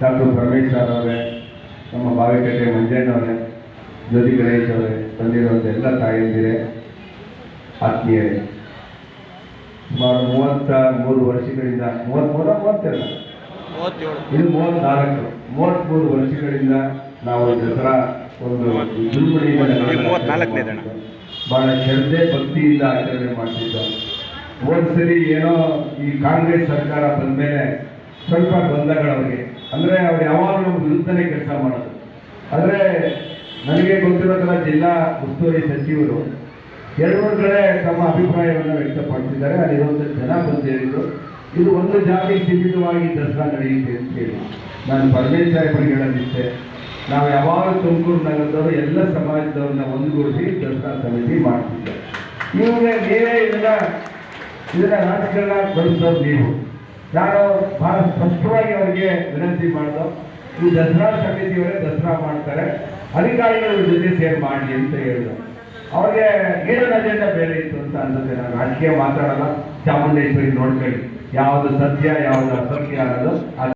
Doctor Parameshwar ಅವರೇ ನಮ್ಮ ಬಾವಿಕಟ್ಟೆ ಮಂಜಣ್ಣವರೇ ಜ್ಯೋತಿ ಗಣೇಶ್ ಅವರೇ ಬಂದಿರುವಂಥ ಎಲ್ಲ ತಾಯಂದಿರೇ ಆತ್ಮೀಯರೇ. ಸುಮಾರು ಮೂವತ್ತ ಮೂರು ವರ್ಷಗಳಿಂದ ಮೂವತ್ತ್ಮೂರ ಮೂವತ್ತೆರಡು. ಇದು ಮೂವತ್ನಾಲ್ಕು. ಮೂವತ್ಮೂರು ವರ್ಷಗಳಿಂದ ನಾವು ದಸರಾ ಒಂದು ವಿಜೃಂಭಣೆಯಿಂದ. ಬಹಳ ಶ್ರದ್ಧೆ ಭಕ್ತಿಯಿಂದ ಆಚರಣೆ ಮಾಡ್ತಿದ್ದೋ. ಒಂದ್ಸರಿ ಏನೋ ಈ ಕಾಂಗ್ರೆಸ್ ಸರ್ಕಾರ ಬಂದ್ಮೇಲೆ ಸ್ವಲ್ಪ ಗೊಂದಲಗಳವ್ರಿಗೆ ಅಂದ್ರೆ ಅವ್ರು ಯಾವಾಗಲೂ ನಮ್ಮ ವಿರುದ್ಧನೇ ಕೆಲಸ ಮಾಡೋದು. ಆದರೆ ನನಗೆ ಗೊತ್ತಿರೋ ಥರ ಜಿಲ್ಲಾ ಉಸ್ತುವಾರಿ ಸಚಿವರು ಎರಡೂ ಕಡೆ ತಮ್ಮ ಅಭಿಪ್ರಾಯವನ್ನು ವ್ಯಕ್ತಪಡಿಸಿದ್ದಾರೆ. ಅಲ್ಲಿರುವಂಥ ಜನ ಬಂದಿರೋದು ಇದು ಒಂದು ಜಾತಿ ಸೀಮಿತವಾಗಿ ದಸರಾ ನಡೆಯುತ್ತೆ ಅಂತ ಹೇಳಿ. ನಾನು ಪರಮೇಶ್ ಸಾಹೇಬರಿಗೆ ನಾವು ಯಾವಾಗ ತುಮಕೂರು ನಗರದವರು ಎಲ್ಲ ಸಮಾಜದವ್ರನ್ನ ಒಂದುಗೂಡಿಸಿ ದಸರಾ ಸಮಿತಿ ಮಾಡ್ತಿದ್ದೆ ನೀವು ನೀವೇ ಇದನ್ನ ಇದನ್ನ ರಾಜಕಾರಣ ಬಳಸೋದು ನೀವು. ನಾನು ಬಹಳ ಸ್ಪಷ್ಟವಾಗಿ ಅವರಿಗೆ ವಿನಂತಿ ಮಾಡ್ದು, ಈ ದಸರಾ ಸಮಿತಿಯವರೇ ದಸರಾ ಮಾಡ್ತಾರೆ, ಅಧಿಕಾರಿಗಳ ಜೊತೆ ಸೇರ್ ಮಾಡಿ ಅಂತ ಹೇಳಿದ್ರು. ಅವ್ರಿಗೆ ಏನೇನು ಅಜೆಂಡಾ ಬೇರೆ ಇತ್ತು ಅಂತ ಅನ್ನೋದೇ ನಾನು ರಾಜಕೀಯ ಮಾತಾಡಲ್ಲ, ಚಾಮುಂಡೇಶ್ವರಿ ನೋಡ್ಕೊಳ್ಳಿ. ಯಾವುದು ಸತ್ಯ, ಯಾವುದು ಅಸತ್ಯ ಅನ್ನೋದು